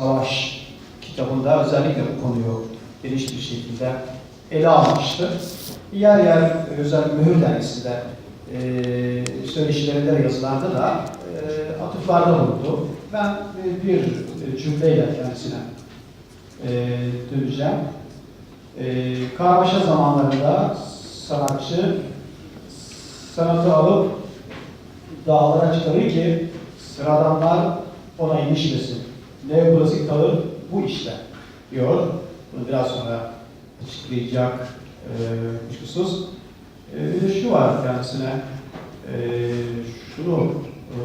Savaş kitabında özellikle bu konuyu geniş bir şekilde ele almıştı. Yer yer özel mühür dergisinde e, söyleşilerinde ve yazılarda da e, atıflarda bulundu. Ben e, bir cümleyle kendisine e, döneceğim. E, karmaşa zamanlarında sanatçı sanatı alıp dağlara çıkarır ki sıradanlar ona ilişmesin. Neoklasik tavır bu işte diyor. Bunu biraz sonra açıklayacak e, kuşkusuz. E, bir de şu var kendisine. E, şunu e,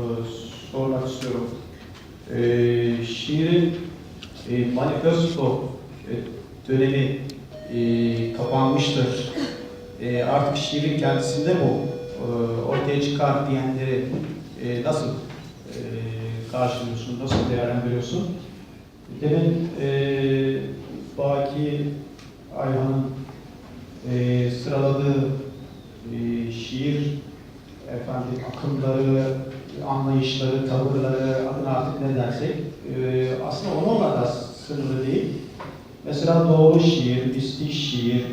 sormak istiyorum. E, şiirin e, manifesto e, dönemi e, kapanmıştır. E, artık şiirin kendisinde bu e, ortaya çıkar diyenleri e, nasıl karşılıyorsun, nasıl değerlendiriyorsun? Demin e, Baki Ayhan'ın e, sıraladığı e, şiir efendim akımları, anlayışları, tavırları adına artık ne dersek e, aslında onunla da sınırlı değil. Mesela doğru şiir, mistik şiir,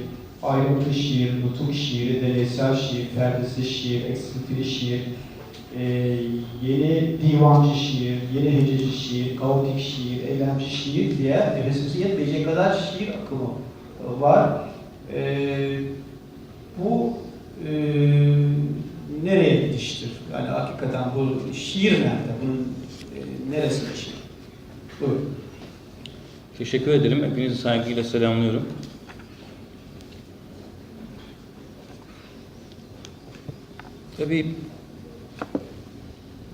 ayrıntılı şiir, nutuk şiiri, deneysel şiir, perdesiz şiir, eksiltili şiir, e, yeni divancı şiir, yeni hececi şiir, kaotik şiir, eylemci şiir diye nefesimizi yetmeyecek kadar şiir akımı var. E, bu e, nereye gidiştir? Yani hakikaten bu şiir nerede? Bunun e, neresi şiir? Buyurun. Teşekkür ederim. Hepinizi saygıyla selamlıyorum. Tabii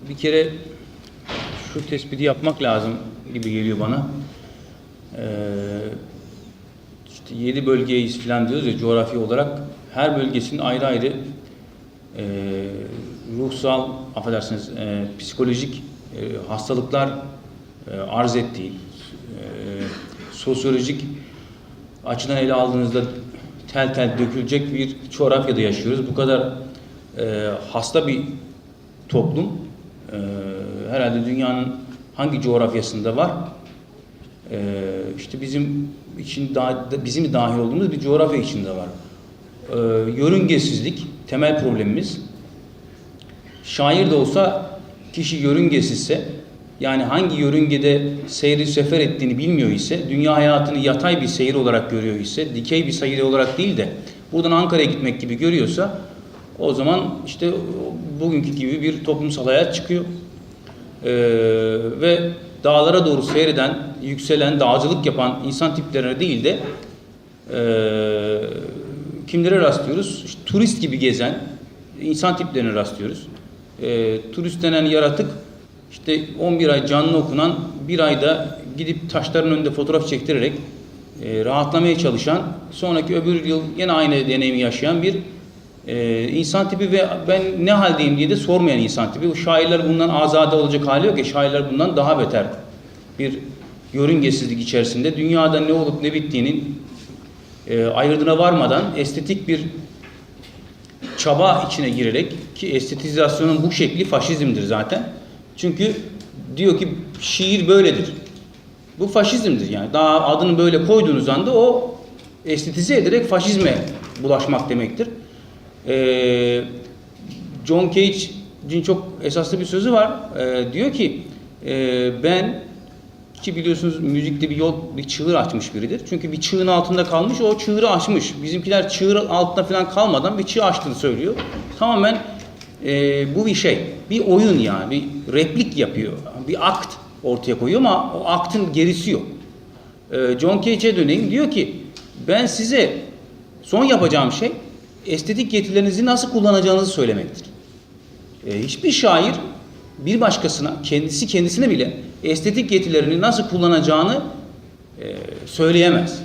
bir kere şu tespiti yapmak lazım gibi geliyor bana. Ee, işte yedi bölgeyiz falan diyoruz ya coğrafi olarak. Her bölgesinin ayrı ayrı e, ruhsal, affedersiniz, e, psikolojik e, hastalıklar e, arz ettiği, e, sosyolojik açıdan ele aldığınızda tel tel dökülecek bir coğrafyada yaşıyoruz. Bu kadar e, hasta bir toplum e, herhalde dünyanın hangi coğrafyasında var? E, işte bizim için da, bizim dahil olduğumuz bir coğrafya içinde var. E, yörüngesizlik temel problemimiz. Şair de olsa kişi yörüngesizse yani hangi yörüngede seyri sefer ettiğini bilmiyor ise, dünya hayatını yatay bir seyir olarak görüyor ise, dikey bir seyir olarak değil de buradan Ankara'ya gitmek gibi görüyorsa o zaman işte bugünkü gibi bir toplumsal hayat çıkıyor. Ee, ve dağlara doğru seyreden, yükselen, dağcılık yapan insan tiplerine değil de e, kimlere rastlıyoruz? İşte turist gibi gezen insan tiplerine rastlıyoruz. E, turist denen yaratık işte 11 ay canlı okunan bir ayda gidip taşların önünde fotoğraf çektirerek e, rahatlamaya çalışan sonraki öbür yıl yine aynı deneyimi yaşayan bir e, insan tipi ve ben ne haldeyim diye de sormayan insan tipi. Şairler bundan azade olacak hali yok ki şairler bundan daha beter bir yörüngesizlik içerisinde dünyada ne olup ne bittiğinin e, ayırdına varmadan estetik bir çaba içine girerek ki estetizasyonun bu şekli faşizmdir zaten. Çünkü diyor ki şiir böyledir. Bu faşizmdir yani. Daha adını böyle koyduğunuz anda o estetize ederek faşizme bulaşmak demektir. Ee, John Cage'in çok esaslı bir sözü var. Ee, diyor ki e, ben ki biliyorsunuz müzikte bir yol, bir çığır açmış biridir. Çünkü bir çığın altında kalmış, o çığırı açmış. Bizimkiler çığır altında falan kalmadan bir çığ açtığını söylüyor. Tamamen e, bu bir şey, bir oyun yani, bir replik yapıyor. Bir akt ortaya koyuyor ama o aktın gerisi yok. E, John Cage'e döneyim, diyor ki ben size son yapacağım şey estetik yetilerinizi nasıl kullanacağınızı söylemektir. E, hiçbir şair bir başkasına, kendisi kendisine bile estetik yetilerini nasıl kullanacağını e, söyleyemez.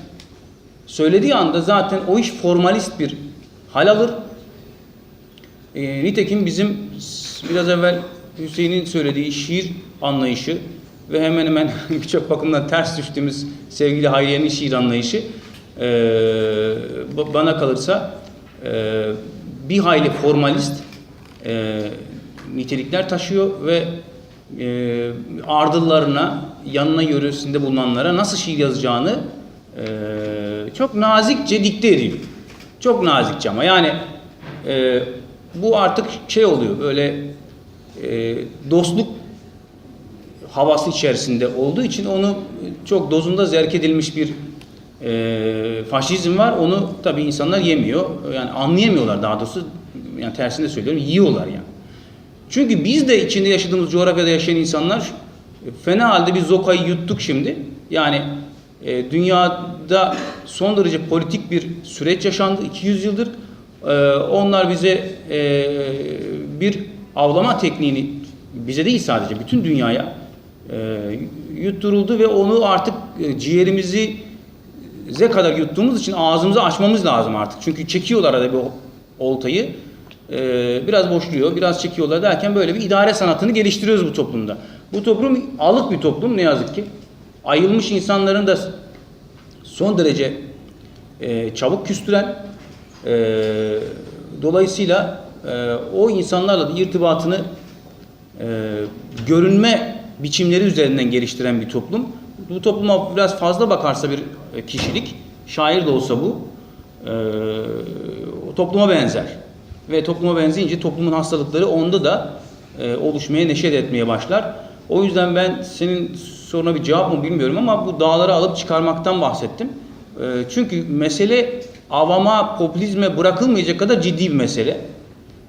Söylediği anda zaten o iş formalist bir hal alır. E, nitekim bizim biraz evvel Hüseyin'in söylediği şiir anlayışı ve hemen hemen birçok bakımdan ters düştüğümüz sevgili Hayriye'nin şiir anlayışı e, bana kalırsa e, bir hayli formalist e, nitelikler taşıyor ve e, ardıllarına yanına yöresinde bulunanlara nasıl şiir yazacağını e, çok nazikçe dikte ediyor. Çok nazikçe ama yani e, bu artık şey oluyor böyle e, dostluk havası içerisinde olduğu için onu çok dozunda zerk edilmiş bir e, faşizm var. Onu tabii insanlar yemiyor. Yani anlayamıyorlar daha doğrusu. Yani tersini de söylüyorum. Yiyorlar yani. Çünkü biz de içinde yaşadığımız coğrafyada yaşayan insanlar fena halde bir zokayı yuttuk şimdi. Yani e, dünyada son derece politik bir süreç yaşandı 200 yıldır. E, onlar bize e, bir avlama tekniğini bize değil sadece bütün dünyaya e, yutturuldu ve onu artık e, ciğerimizi ze kadar yuttuğumuz için ağzımızı açmamız lazım artık. Çünkü çekiyorlar arada bir oltayı. Ee, biraz boşluyor, biraz çekiyorlar derken böyle bir idare sanatını geliştiriyoruz bu toplumda. Bu toplum alık bir toplum ne yazık ki. Ayılmış insanların da son derece e, çabuk küstüren, e, dolayısıyla e, o insanlarla da irtibatını görünme biçimleri üzerinden geliştiren bir toplum. Bu topluma biraz fazla bakarsa bir kişilik, şair de olsa bu, e, topluma benzer. Ve topluma benzeyince toplumun hastalıkları onda da e, oluşmaya, neşet etmeye başlar. O yüzden ben senin soruna bir cevap mı bilmiyorum ama bu dağları alıp çıkarmaktan bahsettim. E, çünkü mesele avama, popülizme bırakılmayacak kadar ciddi bir mesele.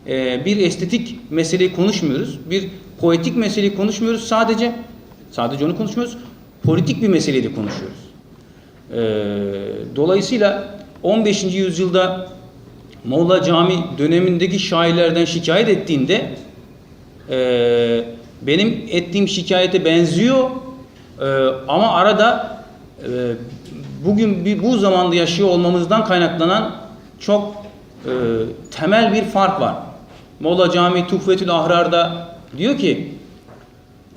E, bir estetik meseleyi konuşmuyoruz. Bir poetik meseleyi konuşmuyoruz. Sadece sadece onu konuşmuyoruz. Politik bir meseleyi de konuşuyoruz. E, dolayısıyla 15. yüzyılda Molla Cami dönemindeki şairlerden şikayet ettiğinde e, benim ettiğim şikayete benziyor e, ama arada e, bugün bu zamanda yaşıyor olmamızdan kaynaklanan çok e, temel bir fark var. Molla Cami Tuhfetül Ahrar'da diyor ki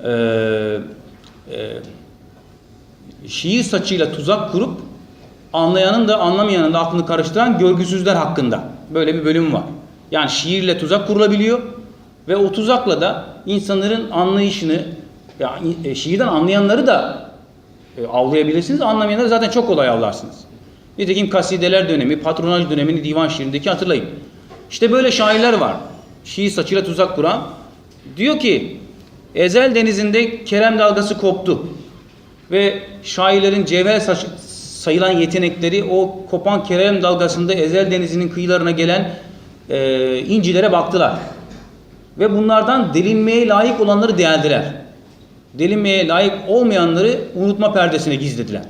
e, e, şiir saçıyla tuzak kurup anlayanın da anlamayanın da aklını karıştıran görgüsüzler hakkında böyle bir bölüm var. Yani şiirle tuzak kurulabiliyor ve o tuzakla da insanların anlayışını ya e, şiirden anlayanları da e, avlayabilirsiniz. Anlamayanları zaten çok kolay avlarsınız. Nitekim kasideler dönemi, patronaj dönemini divan şiirindeki hatırlayın. İşte böyle şairler var. Şiir saçıyla tuzak kuran. Diyor ki Ezel denizinde Kerem dalgası koptu. Ve şairlerin cevher sayılan yetenekleri o kopan Kerem dalgasında Ezel denizinin kıyılarına gelen e, incilere baktılar. Ve bunlardan delinmeye layık olanları değerdiler. Delinmeye layık olmayanları unutma perdesine gizlediler.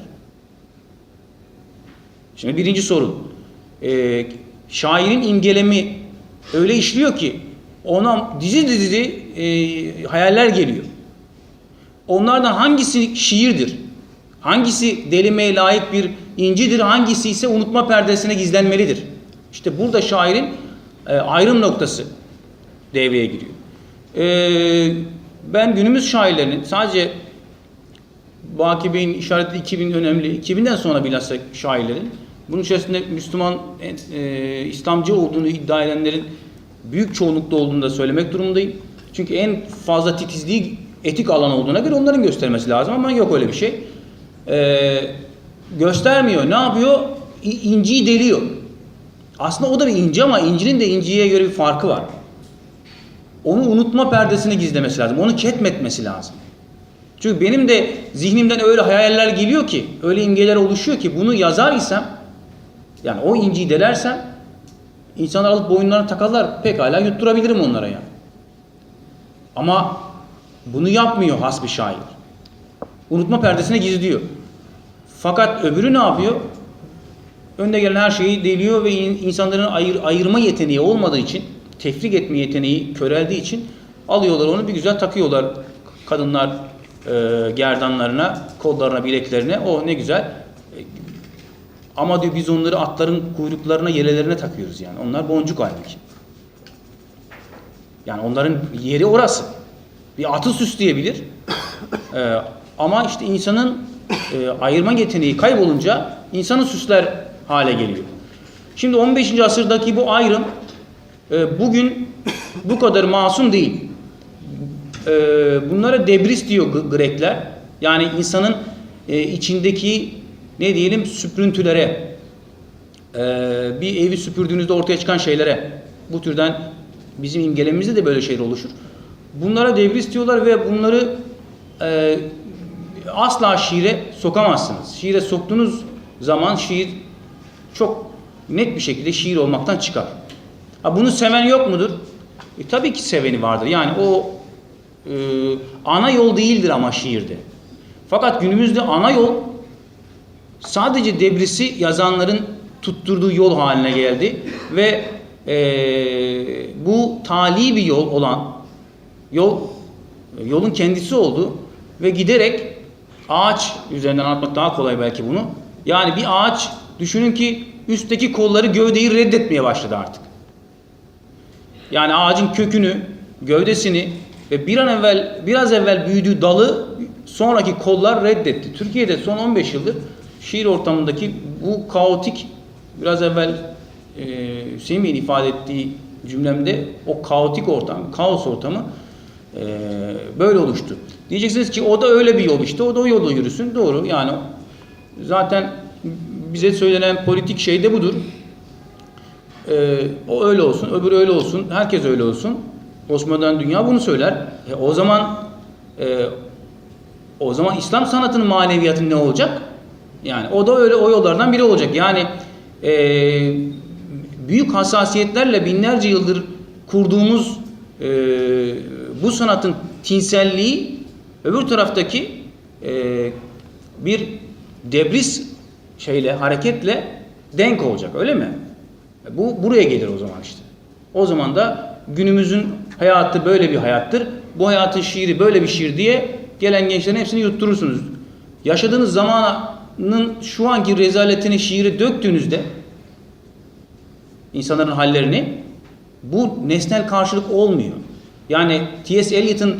Şimdi birinci sorun. Ee, şairin imgelemi öyle işliyor ki ona dizi dizi e, hayaller geliyor. Onlardan hangisi şiirdir? Hangisi delimeye layık bir incidir? Hangisi ise unutma perdesine gizlenmelidir? İşte burada şairin e, ayrım noktası devreye giriyor. E, ben günümüz şairlerinin sadece Baki Bey'in işaretli 2000 önemli, 2000'den sonra bilhassa şairlerin, bunun içerisinde Müslüman, e, İslamcı olduğunu iddia edenlerin büyük çoğunlukta olduğunu da söylemek durumundayım. Çünkü en fazla titizliği etik alan olduğuna göre onların göstermesi lazım ama yok öyle bir şey. E, göstermiyor. Ne yapıyor? İnciyi deliyor. Aslında o da bir inci ama incinin de inciye göre bir farkı var. Onu unutma perdesini gizlemesi lazım. Onu ketmetmesi lazım. Çünkü benim de zihnimden öyle hayaller geliyor ki, öyle imgeler oluşuyor ki bunu yazar isem, yani o inciyi delersem, insanlar alıp boyunlarına takarlar, pekala yutturabilirim onlara yani. Ama bunu yapmıyor has bir şair. Unutma perdesine gizliyor. Fakat öbürü ne yapıyor? Önde gelen her şeyi deliyor ve in- insanların ayır, ayırma yeteneği olmadığı için, tefrik etme yeteneği köreldiği için alıyorlar onu bir güzel takıyorlar. Kadınlar e, gerdanlarına, kollarına, bileklerine. O ne güzel. E, ama diyor biz onları atların kuyruklarına, yelelerine takıyoruz yani. Onlar boncuk halbuki. Yani onların yeri orası. Bir atı süsleyebilir. E, ama işte insanın e, ayırma yeteneği kaybolunca insanı süsler hale geliyor. Şimdi 15. asırdaki bu ayrım e, bugün bu kadar masum değil. E, bunlara debris diyor Grekler. Yani insanın e, içindeki ne diyelim süprüntülere, e, bir evi süpürdüğünüzde ortaya çıkan şeylere, bu türden bizim imgelememizde de böyle şeyler oluşur. Bunlara devris diyorlar ve bunları e, asla şiire sokamazsınız. Şiire soktuğunuz zaman şiir çok net bir şekilde şiir olmaktan çıkar. Ha, bunu seven yok mudur? E, tabii ki seveni vardır. Yani o e, ana yol değildir ama şiirde. Fakat günümüzde ana yol sadece debrisi yazanların tutturduğu yol haline geldi ve e, bu tali bir yol olan yol yolun kendisi oldu ve giderek ağaç üzerinden anlatmak daha kolay belki bunu. Yani bir ağaç düşünün ki üstteki kolları gövdeyi reddetmeye başladı artık. Yani ağacın kökünü, gövdesini ve bir an evvel biraz evvel büyüdüğü dalı sonraki kollar reddetti. Türkiye'de son 15 yıldır şiir ortamındaki bu kaotik biraz evvel e, Hüseyin Bey'in ifade ettiği cümlemde o kaotik ortam, kaos ortamı e, böyle oluştu. Diyeceksiniz ki o da öyle bir yol işte. O da o yolda yürüsün. Doğru. Yani zaten bize söylenen politik şey de budur. Ee, o öyle olsun, öbürü öyle olsun, herkes öyle olsun. Osmanlı'dan dünya bunu söyler. E, o zaman e, o zaman İslam sanatının maneviyatı ne olacak? Yani o da öyle o yollardan biri olacak. Yani e, büyük hassasiyetlerle binlerce yıldır kurduğumuz e, bu sanatın tinselliği öbür taraftaki e, bir debris şeyle hareketle denk olacak öyle mi? Bu buraya gelir o zaman işte. O zaman da günümüzün hayatı böyle bir hayattır. Bu hayatın şiiri böyle bir şiir diye gelen gençlerin hepsini yutturursunuz. Yaşadığınız zamanın şu anki rezaletini şiiri döktüğünüzde insanların hallerini bu nesnel karşılık olmuyor. Yani T.S. Eliot'ın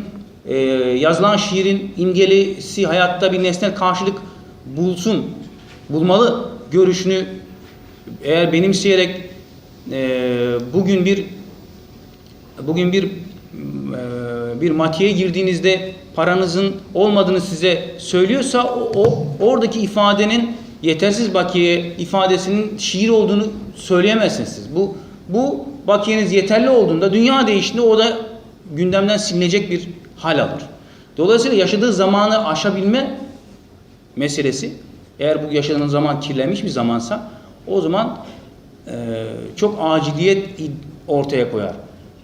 e, yazılan şiirin imgelisi hayatta bir nesnel karşılık bulsun, bulmalı görüşünü eğer benimseyerek e, bugün bir bugün bir e, bir matiye girdiğinizde paranızın olmadığını size söylüyorsa o, o oradaki ifadenin yetersiz bakiye ifadesinin şiir olduğunu söyleyemezsiniz siz. Bu bu bakiyeniz yeterli olduğunda dünya değiştiğinde o da gündemden silinecek bir hal alır. Dolayısıyla yaşadığı zamanı aşabilme meselesi eğer bu yaşadığınız zaman kirlenmiş bir zamansa o zaman e, çok aciliyet ortaya koyar.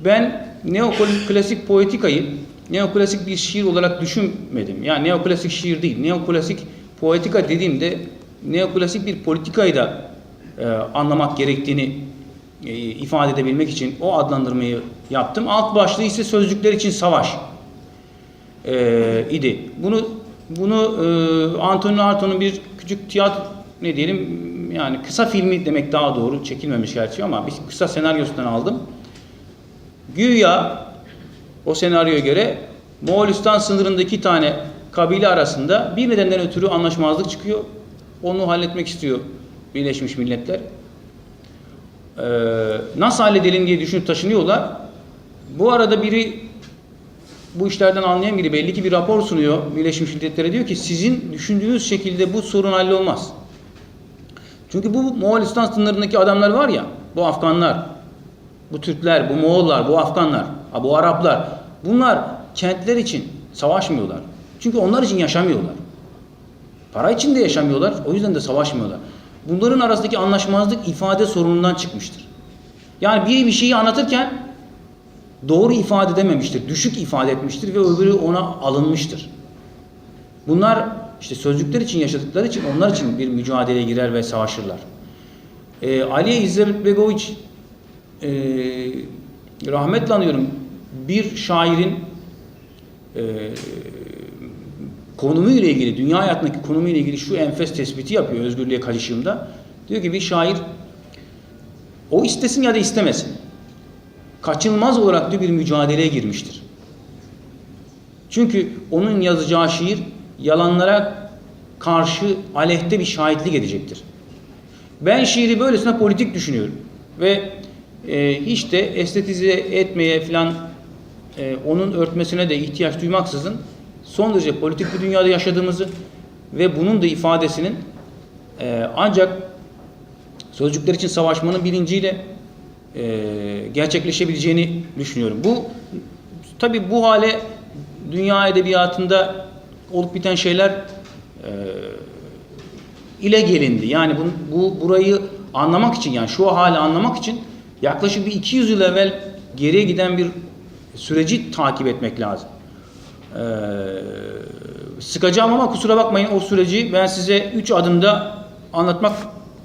Ben neoklasik poetikayı neoklasik bir şiir olarak düşünmedim. Yani neoklasik şiir değil. Neoklasik poetika dediğimde neoklasik bir politikayı da e, anlamak gerektiğini e, ifade edebilmek için o adlandırmayı yaptım. Alt başlığı ise sözcükler için savaş e, idi. Bunu bunu e, Antonin Artaud'un bir küçük tiyatro ne diyelim yani kısa filmi demek daha doğru çekilmemiş gerçi ama bir kısa senaryosundan aldım. Güya o senaryoya göre Moğolistan sınırında iki tane kabile arasında bir nedenden ötürü anlaşmazlık çıkıyor. Onu halletmek istiyor Birleşmiş Milletler. Ee, nasıl halledelim diye düşünüp taşınıyorlar. Bu arada biri bu işlerden anlayan biri belli ki bir rapor sunuyor Birleşmiş Milletler'e diyor ki sizin düşündüğünüz şekilde bu sorun hallolmaz. Çünkü bu Moğolistan sınırındaki adamlar var ya, bu Afganlar, bu Türkler, bu Moğollar, bu Afganlar, bu Araplar, bunlar kentler için savaşmıyorlar. Çünkü onlar için yaşamıyorlar. Para için de yaşamıyorlar, o yüzden de savaşmıyorlar. Bunların arasındaki anlaşmazlık ifade sorunundan çıkmıştır. Yani biri bir şeyi anlatırken doğru ifade edememiştir, düşük ifade etmiştir ve öbürü ona alınmıştır. Bunlar işte sözcükler için yaşadıkları için onlar için bir mücadeleye girer ve savaşırlar. Ee, Ali İzzet Begoviç e, rahmetle anıyorum bir şairin e, konumu ile ilgili, dünya hayatındaki konumu ile ilgili şu enfes tespiti yapıyor özgürlüğe kaçışımda. Diyor ki bir şair o istesin ya da istemesin kaçınılmaz olarak diyor bir mücadeleye girmiştir. Çünkü onun yazacağı şiir yalanlara karşı aleyhte bir şahitlik edecektir. Ben şiiri böylesine politik düşünüyorum ve e, hiç de estetize etmeye falan e, onun örtmesine de ihtiyaç duymaksızın son derece politik bir dünyada yaşadığımızı ve bunun da ifadesinin e, ancak sözcükler için savaşmanın bilinciyle e, gerçekleşebileceğini düşünüyorum. Bu tabi bu hale dünya edebiyatında olup biten şeyler e, ile gelindi. Yani bu, bu burayı anlamak için yani şu hali anlamak için yaklaşık bir 200 yıl evvel geriye giden bir süreci takip etmek lazım. Ee, sıkacağım ama kusura bakmayın o süreci ben size 3 adımda anlatmak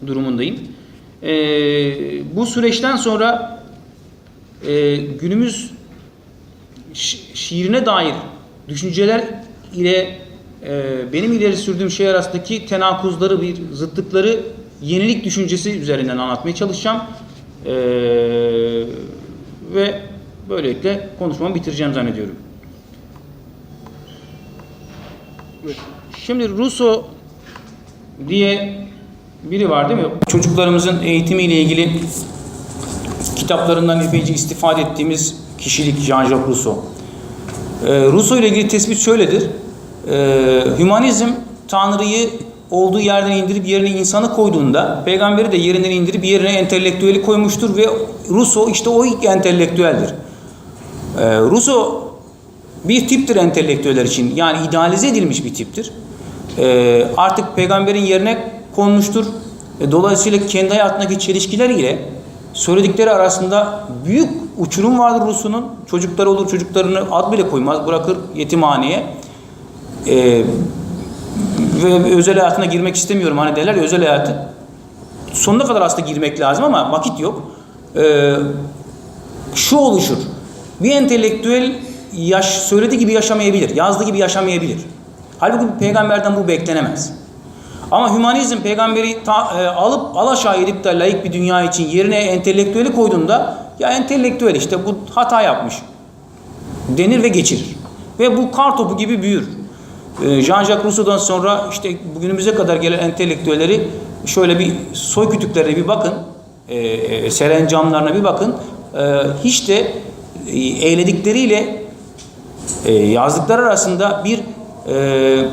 durumundayım. Ee, bu süreçten sonra e, günümüz şi- şiirine dair düşünceler ile e, benim ileri sürdüğüm şey arasındaki tenakuzları, bir zıtlıkları yenilik düşüncesi üzerinden anlatmaya çalışacağım. E, ve böylelikle konuşmamı bitireceğim zannediyorum. Şimdi Russo diye biri var değil mi? Çocuklarımızın eğitimiyle ilgili kitaplarından epeyce istifade ettiğimiz kişilik Jean-Jacques Rousseau. Ee, Rousseau ile ilgili tespit şöyledir. Ee, hümanizm Tanrı'yı olduğu yerden indirip yerine insanı koyduğunda peygamberi de yerinden indirip yerine entelektüeli koymuştur ve Rousseau işte o ilk entelektüeldir. Ee, Rousseau bir tiptir entelektüeller için yani idealize edilmiş bir tiptir. Ee, artık peygamberin yerine konmuştur. E, dolayısıyla kendi hayatındaki çelişkiler ile söyledikleri arasında büyük uçurum vardır Rus'un. Çocukları olur çocuklarını ad bile koymaz bırakır yetimhaneye. Ee, ve özel hayatına girmek istemiyorum hani derler ya özel hayatı. Sonuna kadar aslında girmek lazım ama vakit yok. Ee, şu oluşur. Bir entelektüel yaş söylediği gibi yaşamayabilir, yazdığı gibi yaşamayabilir. Halbuki peygamberden bu beklenemez. Ama hümanizm peygamberi ta- e, alıp alaşağı edip de layık bir dünya için yerine entelektüeli koyduğunda ya entelektüel işte bu hata yapmış denir ve geçirir. Ve bu kar topu gibi büyür. Ee, Jean-Jacques Rousseau'dan sonra işte bugünümüze kadar gelen entelektüelleri şöyle bir soy kütüklerine bir bakın, e, e, serencamlarına bir bakın. E, hiç de e, eyledikleriyle e, yazdıkları arasında bir e,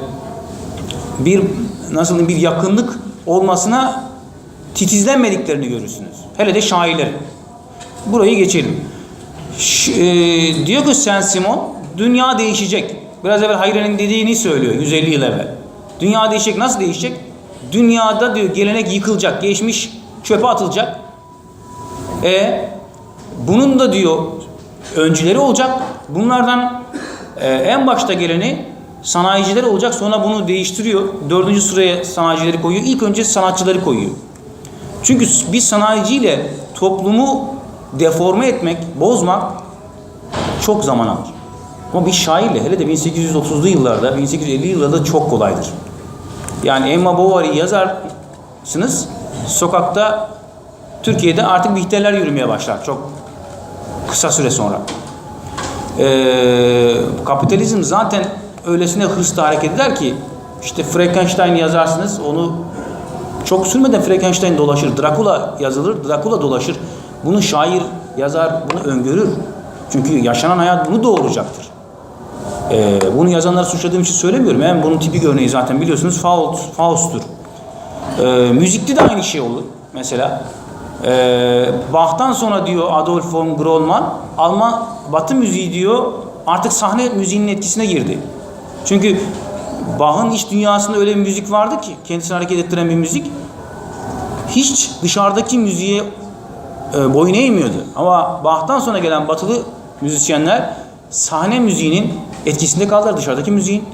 bir nasıl bir yakınlık olmasına titizlenmediklerini görürsünüz. Hele de şairlerin. Burayı geçelim. Ş- e, diyor ki Saint-Simon, dünya değişecek. Biraz evvel Hayri'nin dediğini söylüyor 150 yıl evvel. Dünya değişecek. Nasıl değişecek? Dünyada diyor gelenek yıkılacak, geçmiş çöpe atılacak. E bunun da diyor öncüleri olacak. Bunlardan e, en başta geleni sanayiciler olacak. Sonra bunu değiştiriyor. Dördüncü sıraya sanayicileri koyuyor. İlk önce sanatçıları koyuyor. Çünkü bir sanayiciyle toplumu deforme etmek, bozmak çok zaman alır. Ama bir şairle hele de 1830'lu yıllarda, 1850'li yıllarda çok kolaydır. Yani Emma Bovary'i yazarsınız, sokakta Türkiye'de artık bihterler yürümeye başlar çok kısa süre sonra. Ee, kapitalizm zaten öylesine hırsla hareket eder ki işte Frankenstein yazarsınız onu çok sürmeden Frankenstein dolaşır. Dracula yazılır, Dracula dolaşır. Bunu şair yazar, bunu öngörür. Çünkü yaşanan hayat bunu doğuracaktır. Ee, bunu yazanları suçladığım için söylemiyorum. Hem bunun tipik örneği zaten biliyorsunuz Faust, Faust'tur. Ee, müzikte de aynı şey olur mesela. Ee, Bach'tan sonra diyor Adolf von Grolman, Alman Batı müziği diyor artık sahne müziğinin etkisine girdi. Çünkü Bach'ın iç dünyasında öyle bir müzik vardı ki kendisini hareket ettiren bir müzik. Hiç dışarıdaki müziğe e, boyun eğmiyordu. Ama Bach'tan sonra gelen batılı müzisyenler sahne müziğinin etkisinde kaldılar dışarıdaki müziğin.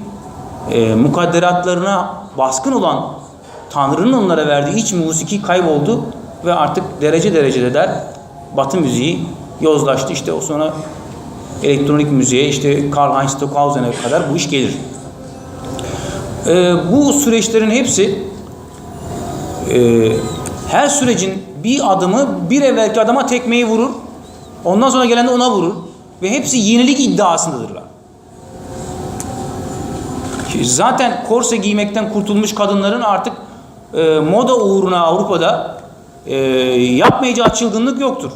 E, mukadderatlarına baskın olan Tanrı'nın onlara verdiği iç musiki kayboldu ve artık derece derecede der Batı müziği yozlaştı. İşte o sonra elektronik müziğe işte Karl Heinz Stockhausen'e kadar bu iş gelir. E, bu süreçlerin hepsi e, her sürecin bir adımı bir evvelki adama tekmeyi vurur. Ondan sonra gelen de ona vurur. Ve hepsi yenilik iddiasındadırlar. Zaten korse giymekten kurtulmuş kadınların artık e, moda uğruna Avrupa'da e, yapmayacağı çılgınlık yoktur.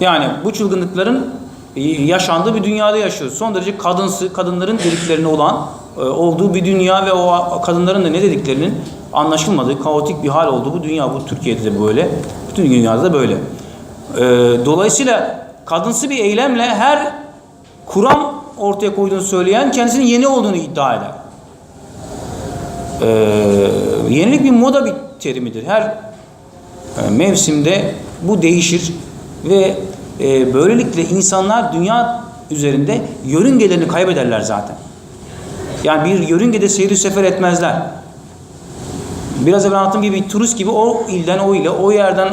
Yani bu çılgınlıkların e, yaşandığı bir dünyada yaşıyoruz. Son derece kadınsı, kadınların dediklerine olan e, olduğu bir dünya ve o kadınların da ne dediklerinin anlaşılmadığı, kaotik bir hal olduğu bu dünya. Bu Türkiye'de de böyle. Bütün dünyada da böyle. E, dolayısıyla kadınsı bir eylemle her kuram ortaya koyduğunu söyleyen kendisinin yeni olduğunu iddia eder. E, yenilik bir moda bir terimidir. Her mevsimde bu değişir ve e, böylelikle insanlar dünya üzerinde yörüngelerini kaybederler zaten. Yani bir yörüngede seyir sefer etmezler. Biraz evvel anlattığım gibi turist gibi o ilden o ile, o yerden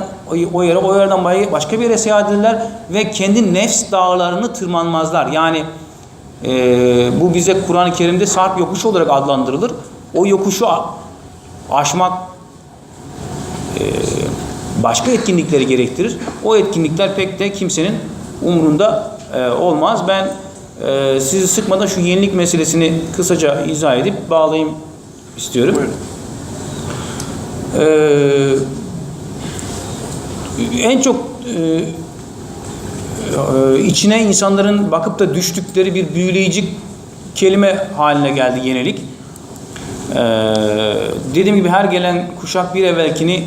o, yere, o yerden başka bir yere seyahat ederler ve kendi nefs dağlarını tırmanmazlar. Yani e, bu bize Kur'an-ı Kerim'de sarp yokuşu olarak adlandırılır. O yokuşu aşmak e, başka etkinlikleri gerektirir. O etkinlikler pek de kimsenin umurunda e, olmaz. Ben e, sizi sıkmadan şu yenilik meselesini kısaca izah edip bağlayayım istiyorum. Ee, en çok e, e, içine insanların bakıp da düştükleri bir büyüleyici kelime haline geldi yenilik. Ee, dediğim gibi her gelen kuşak bir evvelkini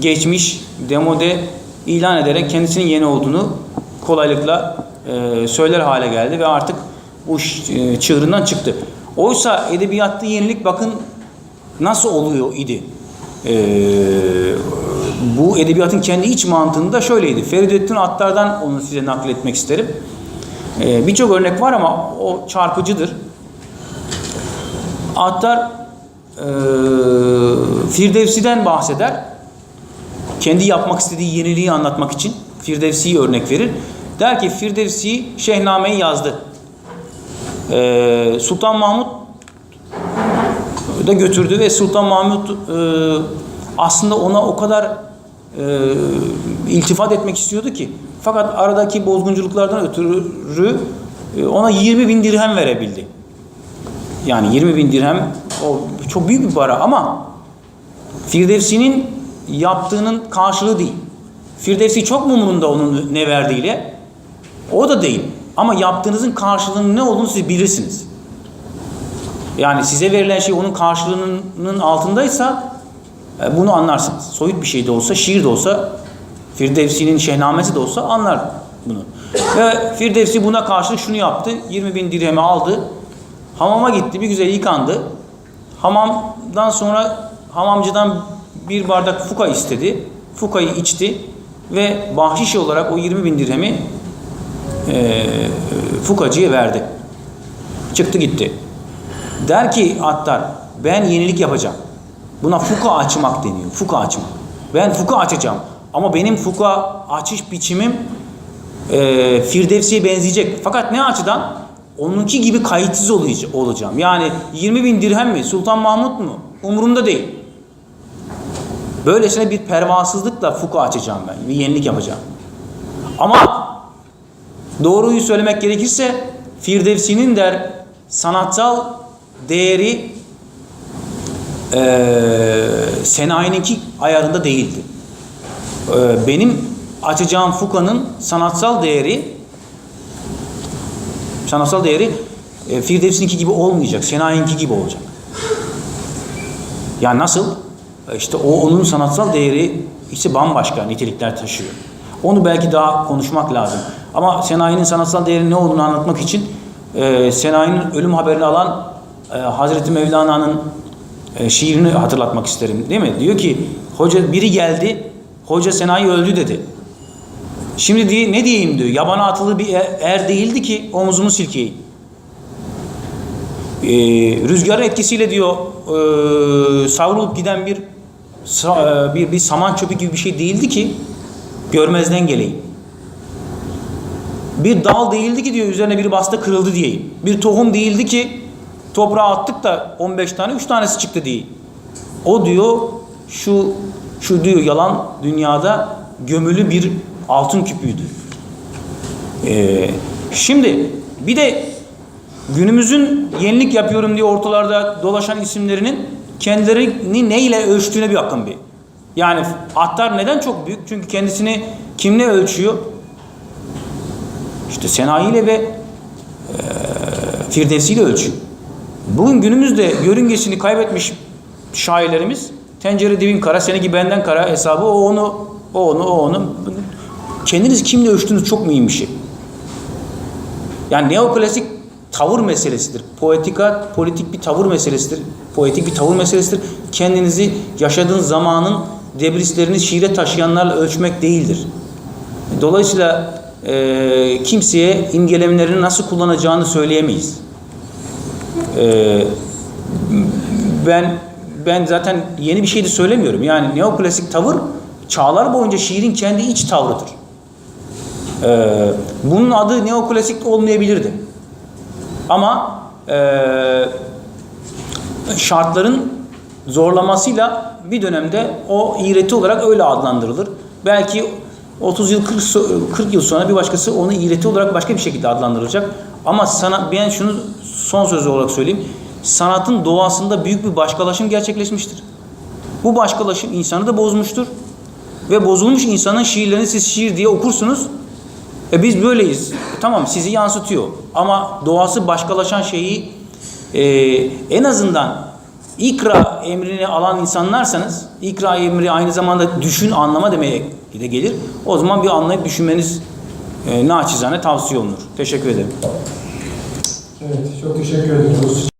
geçmiş, demode ilan ederek kendisinin yeni olduğunu kolaylıkla e, söyler hale geldi ve artık bu e, çığırından çıktı. Oysa edebiyatta yenilik bakın nasıl oluyor idi. Ee, bu edebiyatın kendi iç mantığında şöyleydi. Feridettin Attar'dan onu size nakletmek isterim. Ee, Birçok örnek var ama o çarpıcıdır. Attar e, Firdevsi'den bahseder. Kendi yapmak istediği yeniliği anlatmak için Firdevsi'yi örnek verir. Der ki Firdevsi Şehname'yi yazdı. Ee, Sultan Mahmut da götürdü ve Sultan Mahmut e, aslında ona o kadar e, iltifat etmek istiyordu ki fakat aradaki bozgunculuklardan ötürü e, ona 20 bin dirhem verebildi. Yani 20 bin dirhem o çok büyük bir para ama Firdevsi'nin yaptığının karşılığı değil. Firdevsi çok mu umurunda onun ne verdiğiyle? O da değil. Ama yaptığınızın karşılığının ne olduğunu siz bilirsiniz. Yani size verilen şey onun karşılığının altındaysa e, bunu anlarsınız. Soyut bir şey de olsa, şiir de olsa, Firdevsi'nin şehnamesi de olsa anlar bunu. Ve Firdevsi buna karşılık şunu yaptı. 20 bin dirhemi aldı. Hamama gitti. Bir güzel yıkandı. Hamamdan sonra hamamcıdan bir bardak fuka istedi. Fukayı içti. Ve bahşiş olarak o 20 bin dirhemi e, fukacıya verdi. Çıktı gitti. Der ki Attar ben yenilik yapacağım. Buna fuka açmak deniyor. Fuka açmak. Ben fuka açacağım. Ama benim fuka açış biçimim e, Firdevsi'ye benzeyecek. Fakat ne açıdan? Onunki gibi kayıtsız olacağım. Yani 20 bin dirhem mi? Sultan Mahmut mu? Umurumda değil. Böylesine bir pervasızlıkla fuka açacağım ben. Bir yenilik yapacağım. Ama doğruyu söylemek gerekirse Firdevsi'nin der sanatsal değeri eee Senayi'ninki ayarında değildi. Eee, benim açacağım Fuka'nın sanatsal değeri sanatsal değeri e, Firdevs'inki gibi olmayacak. Senayi'ninki gibi olacak. Yani nasıl? E, İşte o onun sanatsal değeri işte bambaşka nitelikler taşıyor. Onu belki daha konuşmak lazım. Ama Senayi'nin sanatsal değerinin ne olduğunu anlatmak için e, Senayi'nin ölüm haberini alan e, Hazreti Mevlana'nın e, şiirini hatırlatmak isterim. Değil mi? Diyor ki hoca biri geldi hoca Senayi öldü dedi. Şimdi diye, ne diyeyim diyor. Yabana atılı bir er, er değildi ki omuzumu silkeyim. Ee, rüzgarın etkisiyle diyor e, savrulup giden bir e, bir bir saman çöpü gibi bir şey değildi ki görmezden geleyim. Bir dal değildi ki diyor üzerine bir bastı kırıldı diyeyim. Bir tohum değildi ki toprağa attık da 15 tane 3 tanesi çıktı diyeyim. O diyor şu şu diyor yalan dünyada gömülü bir altın küpüydü. Ee, şimdi bir de günümüzün yenilik yapıyorum diye ortalarda dolaşan isimlerinin kendilerini neyle ölçtüğüne bir bakın bir. Yani Attar neden çok büyük? Çünkü kendisini kimle ölçüyor? İşte senayiyle ve e, firdevsiyle ölçün. Bugün günümüzde yörüngesini kaybetmiş şairlerimiz tencere dibin kara, seninki benden kara hesabı o onu, o onu, o onu. Kendiniz kimle ölçtüğünüz çok mühim bir şey. Yani neoklasik tavır meselesidir. Poetika, politik bir tavır meselesidir. Poetik bir tavır meselesidir. Kendinizi yaşadığınız zamanın debrislerini şiire taşıyanlarla ölçmek değildir. Dolayısıyla e, kimseye imgelemelerini nasıl kullanacağını söyleyemeyiz. E, ben ben zaten yeni bir şey de söylemiyorum. Yani neoklasik tavır çağlar boyunca şiirin kendi iç tavrıdır. Ee, bunun adı neoklasik olmayabilirdi. Ama ee, şartların zorlamasıyla bir dönemde o iğreti olarak öyle adlandırılır. Belki 30 yıl 40, so- 40 yıl sonra bir başkası onu iğreti olarak başka bir şekilde adlandıracak. Ama sana ben şunu son sözü olarak söyleyeyim. Sanatın doğasında büyük bir başkalaşım gerçekleşmiştir. Bu başkalaşım insanı da bozmuştur. Ve bozulmuş insanın şiirlerini siz şiir diye okursunuz. E biz böyleyiz. Tamam sizi yansıtıyor. Ama doğası başkalaşan şeyi e, en azından ikra emrini alan insanlarsanız ikra emri aynı zamanda düşün anlama demeye de gelir. O zaman bir anlayıp düşünmeniz e, naçizane tavsiye olunur. Teşekkür ederim. Evet, çok teşekkür ediyoruz.